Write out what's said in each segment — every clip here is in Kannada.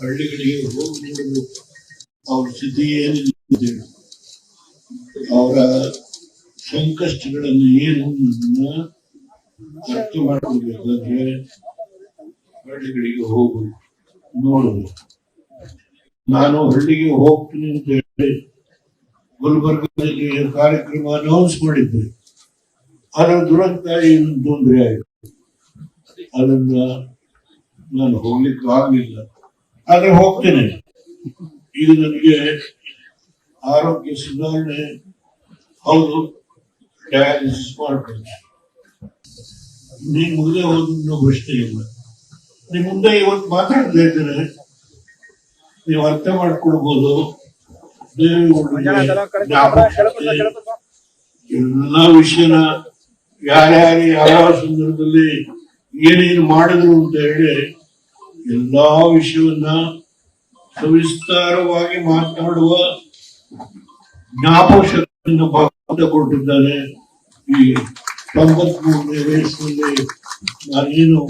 ಹಳ್ಳಿಗಳಿಗೆ ಹೋಗಿ ನೋಡಬೇಕು. ಅವ್ರ ಸ್ಥಿತಿ ಏನಿದೆ, ಅವರ ಸಂಕಷ್ಟಗಳನ್ನು ಏನು ಅನ್ನೋದನ್ನ ಅರ್ಥ ಮಾಡ್ಕೊಳ್ಬೇಕಾದ್ರೆ ಹಳ್ಳಿಗಳಿಗೆ ಹೋಗು ನೋಡು ನಾನು ಹಳ್ಳಿಗೆ ಹೋಗ್ತೀನಿ ಅಂತ ಹೇಳಿ ಗುಲ್ಬರ್ಗದಲ್ಲಿ ಕಾರ್ಯಕ್ರಮ ಅನೌನ್ಸ್ ಮಾಡಿದ್ದೆ. ಅದರ ದುರಂತ ಏನು ತೊಂದರೆ ಆಯಿತು. ಅದನ್ನ ನಾನು ಹೋಗ್ಲಿಕ್ಕೆ ಆಗ್ಲಿಲ್ಲ. ಆದ್ರೆ ಹೋಗ್ತೇನೆ. ಇದು ನನಗೆ ಆರೋಗ್ಯ ಸುಧಾರಣೆ, ಹೌದು ಡಯಾಲಿಸಿಸ್ ಮಾಡ್ಬೇಕು. ನೀನ್ ಮುಂದೆ ಹೋದ್ರು ಪ್ರಶ್ನೆ ಇಲ್ಲ. ನಿಮ್ ಮುಂದೆ ಇವತ್ತು ಮಾತಾಡ್ತಾ ಇದ್ದೇನೆ ನೀವು ಅರ್ಥ ಮಾಡ್ಕೊಳ್ಬೋದು. ಎಲ್ಲ ವಿಷಯನ ಯಾರ್ಯಾರು ಯಾವ ಸಂದರ್ಭದಲ್ಲಿ ಏನೇನು ಮಾಡಿದ್ರು ಅಂತ ಹೇಳಿ ಎಲ್ಲಾ ವಿಷಯವನ್ನ ಸವಿಸ್ತಾರವಾಗಿ ಮಾತನಾಡುವ ಜ್ಞಾಪಕ ಶಕ್ತಿಯನ್ನು ಕೊಟ್ಟಿದ್ದಾರೆ ಈ ತೊಂಬತ್ಮೂರನೇ ವಯಸ್ಸಿನಲ್ಲಿ ನಾನೇನು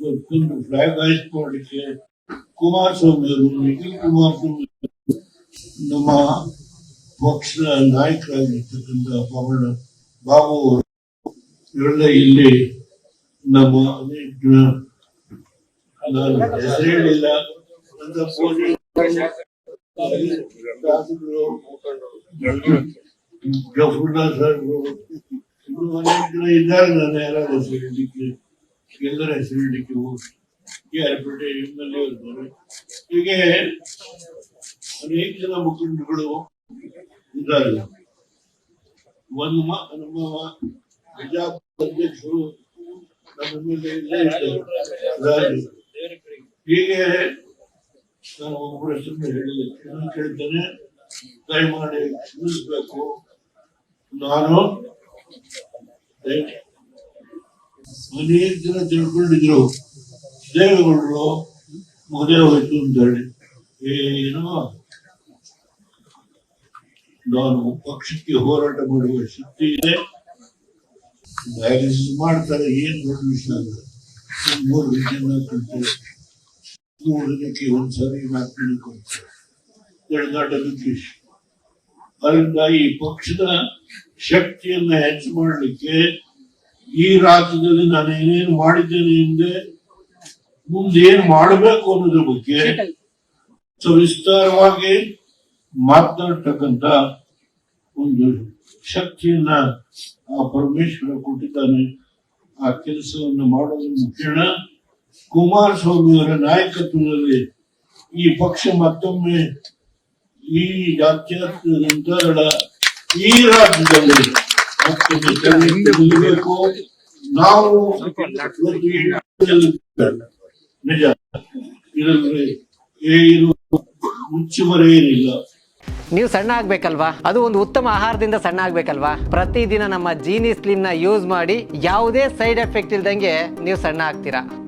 ಒಂದು ಫ್ಲಾಗ್ ಹಾಯ್ಸ್ ಮಾಡಲಿಕ್ಕೆ ಕುಮಾರಸ್ವಾಮಿ ಅವರು, ನಿಖಿಲ್ ಕುಮಾರಸ್ವಾಮಿ ನಮ್ಮ ಪಕ್ಷದ ನಾಯಕರಾಗಿರ್ತಕ್ಕಂಥ ಪವನ ಬಾಬು ಅವರು ಇವರೆಲ್ಲ ಇಲ್ಲಿ ನಮ್ಮ ಅನೇಕ ನಾನು ಹೆಸರು ಹೇಳಿಲ್ಲ ಪೂಜೆ ಶಾಸಕರು ಗಫುರ್ನಾ ಸಾಹೇಬರು ಇನ್ನು ಅನೇಕ ಜನ ಇದ್ದಾರೆ, ನಾನು ಯಾರ ಎಲ್ಲರ ಹೆಸರು ಹೇಳಲಿಕ್ಕೆ ಹೋಗಿ ಹೀಗೆ ಅನೇಕ ಜನ ಮುಖಂಡರುಗಳು ಇದ್ದಾರೆ. ಒಂದು ನಮ್ಮ ಅಧ್ಯಕ್ಷರು ನಮ್ಮ ಮೇಲೆ ಇದ್ದಾರೆ. ಹೀಗೆ ನಾನು ಒಬ್ಬರ ಪ್ರಶ್ನೆ ಹೇಳಿದೆ. ಕೇಳ್ತೇನೆ, ದಯಮಾಡಿ ತಿಳಿಸ್ಬೇಕು ನಾನು ಮನೆ ಜನ ತಿಳ್ಕೊಂಡಿದ್ರು, ದೇವೇಗೌಡರು ಮದುವೆ ಹೋಯ್ತು ಅಂತ ಹೇಳಿ ಏನೋ ನಾನು ಪಕ್ಷಕ್ಕೆ ಹೋರಾಟ ಮಾಡುವ ಶಕ್ತಿ ಇದೆ. ಮಾಡ್ತಾರೆ, ಏನ್ ದೊಡ್ಡ ವಿಷಯ ಅಲ್ಲ. ಮೂರು ವಿಷಯ ಕೊಡ್ತಾರೆ ಮೂರು ದಿನಕ್ಕೆ ಒಂದ್ಸರಿ ನಾಲ್ಕು ಅದರಿಂದ ಈ ಪಕ್ಷದ ಶಕ್ತಿಯನ್ನ ಹೆಚ್ಚು ಮಾಡಲಿಕ್ಕೆ ಈ ರಾಜ್ಯದಲ್ಲಿ ನಾನು ಏನೇನು ಮಾಡಿದ್ದೇನೆ ಹಿಂದೆ ಮುಂದೆ ಏನ್ ಮಾಡಬೇಕು ಅನ್ನೋದ್ರ ಬಗ್ಗೆ ಸವಿಸ್ತಾರವಾಗಿ ಮಾತನಾಡ್ತಕ್ಕಂತ ಒಂದು ಶಕ್ತಿಯನ್ನ ಆ ಪರಮೇಶ್ವರ ಕೊಟ್ಟಿದ್ದಾನೆ. ಆ ಕೆಲಸವನ್ನು ಮಾಡೋದ್ರ ಮುಖೇನ ಕುಮಾರಸ್ವಾಮಿಯವರ ನಾಯಕತ್ವದಲ್ಲಿ ಈ ಪಕ್ಷ ಮತ್ತೊಮ್ಮೆ ಈ ಜಾತ್ಯತೀತ ಈ ರಾಜ್ಯದಲ್ಲಿ ನಿಲ್ಲಬೇಕು. ನಾವು ನಿಜ. ಇದರಲ್ಲಿ ಏನು ಮುಚ್ಚುಮರೆ ಏನಿಲ್ಲ ನೀವು ಸಣ್ಣ ಆಗ್ಬೇಕಲ್ವಾ? ಅದು ಒಂದು ಉತ್ತಮ ಆಹಾರದಿಂದ ಸಣ್ಣ ಆಗ್ಬೇಕಲ್ವಾ? ಪ್ರತಿದಿನ ನಮ್ಮ ಜೀನಿ ಸ್ಲಿಮ್ನ ಯೂಸ್ ಮಾಡಿ ಯಾವುದೇ ಸೈಡ್ ಎಫೆಕ್ಟ್ ಇಲ್ದಂಗೆ ನೀವು ಸಣ್ಣ ಆಗ್ತೀರಾ?